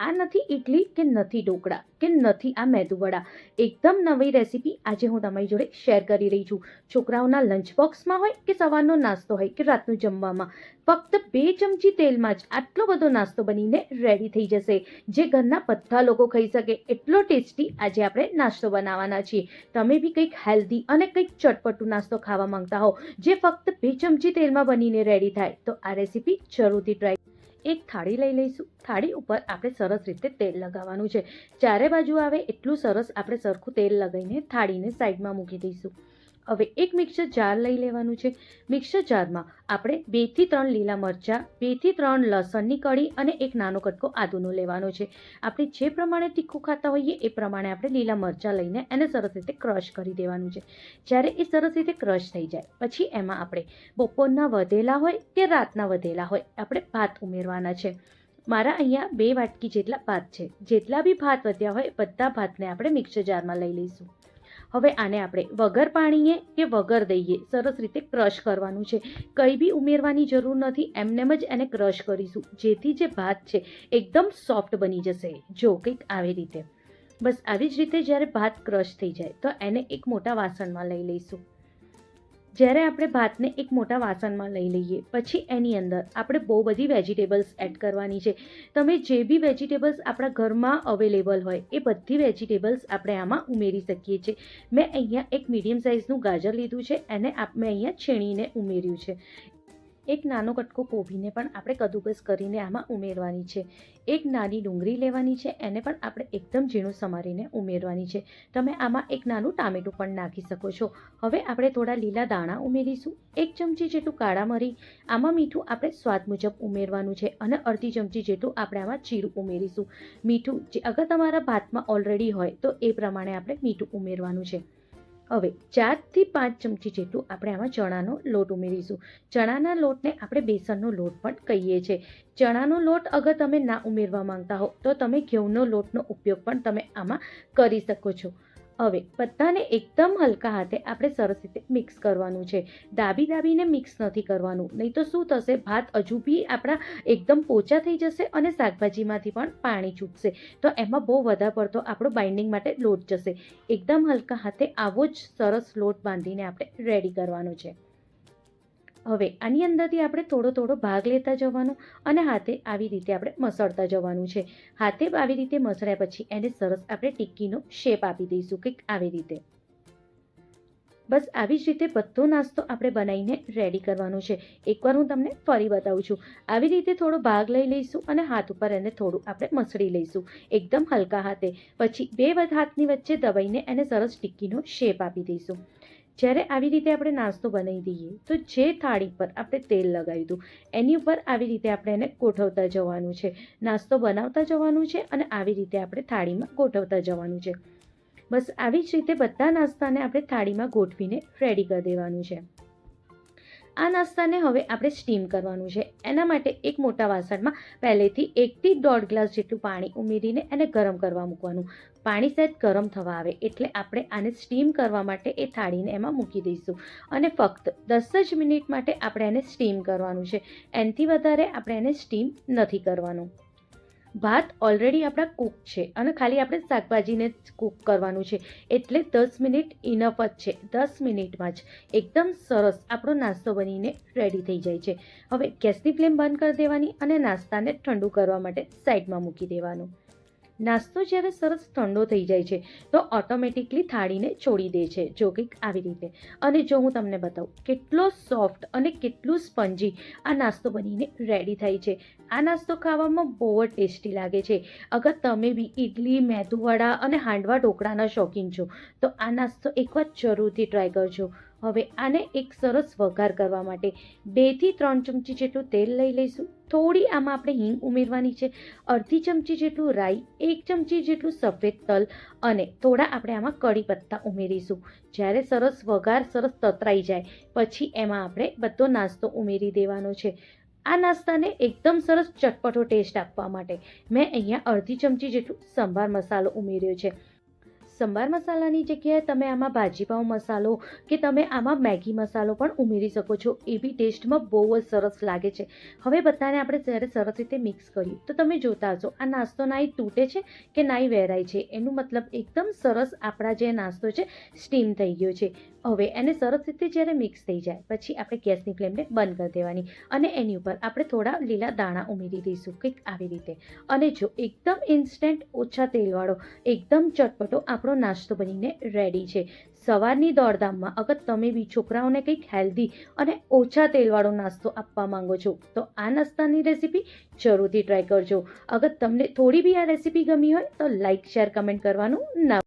આ નથી ઇડલી કે નથી ઢોકળા કે નથી આ મેદુવડા એકદમ નવી રેસીપી આજે હું તમારી જોડે શેર કરી રહી છું. છોકરાઓના લંચ બોક્સમાં હોય કે સવારનો નાસ્તો હોય કે રાતનું જમવામાં. ફક્ત બે ચમચી તેલમાં જ આટલો બધો નાસ્તો બનીને રેડી થઈ જશે. જે ઘરના બધા લોકો ખાઈ શકે એટલો ટેસ્ટી આજે આપણે નાસ્તો બનાવવાના છીએ. તમે બી કંઈક હેલ્ધી અને કંઈક ચટપટું નાસ્તો ખાવા માંગતા હો. જે ફક્ત બે ચમચી તેલમાં બનીને રેડી થાય તો આ રેસીપી જરૂરથી ટ્રાય એક થાળી લઈ લઈશું. થાળી ઉપર આપણે સરસ રીતે તેલ લગાવવાનું છે. ચારે બાજુ આવે એટલું સરસ આપણે સરખું તેલ લગાવીને થાળીને સાઈડમાં મૂકી દઈશું. હવે એક મિક્સર જાર લઈ લેવાનું છે. મિક્સર જારમાં આપણે બેથી ત્રણ લીલા મરચાં બેથી ત્રણ લસણની કળી અને એક નાનો કટકો આદુનો લેવાનો છે. આપણે જે પ્રમાણે તીખું ખાતા હોઈએ એ પ્રમાણે આપણે લીલા મરચાં લઈને એને સરસ રીતે ક્રશ કરી દેવાનું છે. જ્યારે એ સરસ રીતે ક્રશ થઈ જાય, પછી એમાં આપણે બપોરના વધેલા હોય કે રાતના વધેલા હોય, આપણે ભાત ઉમેરવાના છે. મારા અહીંયા બે વાટકી જેટલા ભાત છે. જેટલા બી ભાત વધ્યા હોય, બધા ભાતને આપણે મિક્સર જારમાં લઈ લઈશું. હવે આને આપણે વગર પાણીએ કે વગર દઈએ સરસ રીતે ક્રશ કરવાનું છે. કંઈ બી ઉમેરવાની જરૂર નથી, એમનેમ જ એને ક્રશ કરીશું. જેથી જે ભાત છે, એકદમ સોફ્ટ બની જશે. જો કંઈક આવી રીતે. બસ આવી જ રીતે જ્યારે ભાત ક્રશ થઈ જાય, તો એને એક મોટા વાસણમાં લઈ લઈશું. જ્યારે આપણે ભાતને એક મોટા વાસણમાં લઈ લઈએ, પછી એની અંદર આપણે બહુ બધી વેજીટેબલ્સ એડ કરવાની છે. તમે જે બી વેજીટેબલ્સ આપણા ઘરમાં અવેલેબલ હોય, એ બધી વેજીટેબલ્સ આપણે આમાં ઉમેરી શકીએ છીએ. મેં અહીંયા એક મીડિયમ સાઇઝનું ગાજર લીધું છે, એને આપ, મેં અહીંયા છીણીને ઉમેર્યું છે. એક નાનો કટકો કોબીને પણ આપણે કદુકસ કરીને આમાં ઉમેરવાની છે. એક નાની ડુંગળી લેવાની છે, એને પણ આપણે એકદમ ઝીણું સમારીને ઉમેરવાની છે. તમે આમાં એક નાનું ટામેટું પણ નાખી શકો છો. હવે આપણે થોડા લીલા દાણા ઉમેરીશું. એક ચમચી જેટલું કાળા મરી, આમાં મીઠું આપણે સ્વાદ મુજબ ઉમેરવાનું છે અને અડધી ચમચી જેટલું આપણે આમાં જીરું ઉમેરીશું. મીઠું, જે અગર તમારા ભાતમાં ઓલરેડી હોય તો એ પ્રમાણે આપણે મીઠું ઉમેરવાનું છે. હવે ચારથી પાંચ ચમચી જેટલું આપણે આમાં ચણાનો લોટ ઉમેરીશું. ચણાના લોટને આપણે બેસનનો લોટ પણ કહીએ છીએ. ચણાનો લોટ અગર તમે ના ઉમેરવા માંગતા હો, તો તમે ઘઉંનો લોટનો ઉપયોગ પણ તમે આમાં કરી શકો છો. હવે બધાને એકદમ હલકા હાથે આપણે સરસ રીતે મિક્સ કરવાનું છે. દાબી દાબીને મિક્સ નથી કરવાનું. નહીં તો શું થશે? ભાત હજુ બી આપણા એકદમ પોચા થઈ જશે અને શાકભાજીમાંથી પણ પાણી છૂટશે. તો એમાં બહુ વધારે પડતો આપણો બાઇન્ડિંગ માટે લોટ જશે. એકદમ હલકા હાથે આવો જ સરસ લોટ બાંધીને આપણે રેડી કરવાનો છે. હવે આની અંદરથી આપણે થોડો થોડો ભાગ લેતા જવાનું અને હાથે આવી રીતે આપણે મસળતા જવાનું છે. હાથે આવી રીતે મસળ્યા પછી એને સરસ આપણે ટિક્કીનો શેપ આપી દઈશું કંઈક આવી રીતે. બસ આવી જ રીતે બધો નાસ્તો આપણે બનાવીને રેડી કરવાનો છે. એકવાર હું તમને ફરી બતાવું છું. આવી રીતે થોડો ભાગ લઈ લઈશું અને હાથ ઉપર એને થોડું આપણે મસળી લઈશું. એકદમ હલકા હાથે. પછી બે હાથની વચ્ચે દબાઈને એને સરસ ટિક્કીનો શેપ આપી દઈશું. જ્યારે આવી રીતે આપણે નાસ્તો બનાવી દઈએ, તો જે થાળી પર આપણે તેલ લગાવ્યું હતું, એની ઉપર આવી રીતે આપણે એને ગોઠવતા જવાનું છે. નાસ્તો બનાવતા જવાનું છે અને આવી રીતે આપણે થાળીમાં ગોઠવતા જવાનું છે. બસ આવી જ રીતે બધા નાસ્તાને આપણે થાળીમાં ગોઠવીને રેડી કરી દેવાનું છે. આ નાસ્તાને હવે આપણે સ્ટીમ કરવાનું છે. એના માટે એક મોટા વાસણમાં પહેલેથી એકથી દોઢ ગ્લાસ જેટલું પાણી ઉમેરીને એને ગરમ કરવા મૂકવાનું. પાણી સહેજ ગરમ થવા આવે એટલે આપણે આને સ્ટીમ કરવા માટે એ થાળીને એમાં મૂકી દઈશું. અને ફક્ત દસ જ મિનિટ માટે આપણે એને સ્ટીમ કરવાનું છે. એનાથી વધારે આપણે એને સ્ટીમ નથી કરવાનું. ભાત ઓલરેડી આપણા કૂક છે અને ખાલી આપણે શાકભાજીને જ કૂક કરવાનું છે. એટલે દસ મિનિટ ઇનફ જ છે. દસ મિનિટમાં જ. એકદમ સરસ આપણો નાસ્તો બનીને રેડી થઈ જાય છે. હવે ગેસની ફ્લેમ બંધ કરી દેવાની અને નાસ્તાને ઠંડુ કરવા માટે સાઈડમાં મૂકી દેવાનું. નાસ્તો જ્યારે સરસ ઠંડો થઈ જાય છે, તો ઓટોમેટિકલી થાળીને છોડી દે છે, જો કંઈક આવી રીતે. અને જો હું તમને બતાવું, કેટલો સોફ્ટ અને કેટલું સ્પંજી આ નાસ્તો બનીને રેડી થાય છે. આ નાસ્તો ખાવામાં બહુ જ ટેસ્ટી લાગે છે. અગર તમે બી ઇડલી મેદુવડા અને હાંડવા ઢોકળાના શોખીન છો, તો આ નાસ્તો એકવાર જરૂરથી ટ્રાય કરજો. હવે આને એક સરસ વઘાર કરવા માટે બેથી ત્રણ ચમચી જેટલું તેલ લઈ લઈશું. થોડી આમાં આપણે હિંગ ઉમેરવાની છે. અડધી ચમચી જેટલું રાઈ, એક ચમચી જેટલું સફેદ તલ અને થોડા આપણે આમાં કડી પત્તા ઉમેરીશું. જ્યારે સરસ વઘાર સરસ તતરાઈ જાય, પછી એમાં આપણે બધો નાસ્તો ઉમેરી દેવાનો છે. આ નાસ્તાને એકદમ સરસ ચટપટો ટેસ્ટ આપવા માટે મેં અહીંયા અડધી ચમચી જેટલું સંભાર મસાલો ઉમેર્યો છે. સંભાર મસાલાની જગ્યાએ તમે આમાં ભાજીપાવ મસાલો કે તમે આમાં મેગી મસાલો પણ ઉમેરી શકો છો. એ બી ટેસ્ટમાં બહુ જ સરસ લાગે છે. હવે બધાને આપણે જ્યારે સરસ રીતે મિક્સ કરીએ, તો તમે જોતા હશો, આ નાસ્તો નાઈ તૂટે છે કે નાઈ વેરાય છે? એનું મતલબ એકદમ સરસ આપણા જે નાસ્તો છે, સ્ટીમ થઈ ગયો છે. હવે એને સરસ રીતે જ્યારે મિક્સ થઈ જાય, પછી આપણે ગેસની ફ્લેમને બંધ કરી દેવાની અને એની ઉપર આપણે થોડા લીલા દાણા ઉમેરી દઈશું કંઈક આવી રીતે. અને જો એકદમ ઇન્સ્ટન્ટ ઓછા તેલવાળો, એકદમ ચટપટો આપણો નાસ્તો બનીને રેડી છે. સવારની દોડધામમાં અગર તમે બી છોકરાઓને કંઈક હેલ્ધી અને ઓછા તેલવાળો નાસ્તો આપવા માંગો છો, તો આ નાસ્તાની રેસીપી જરૂરથી ટ્રાય કરજો. અગર તમને થોડી બી આ રેસીપી ગમી હોય તો લાઇક શેર કમેન્ટ કરવાનું ના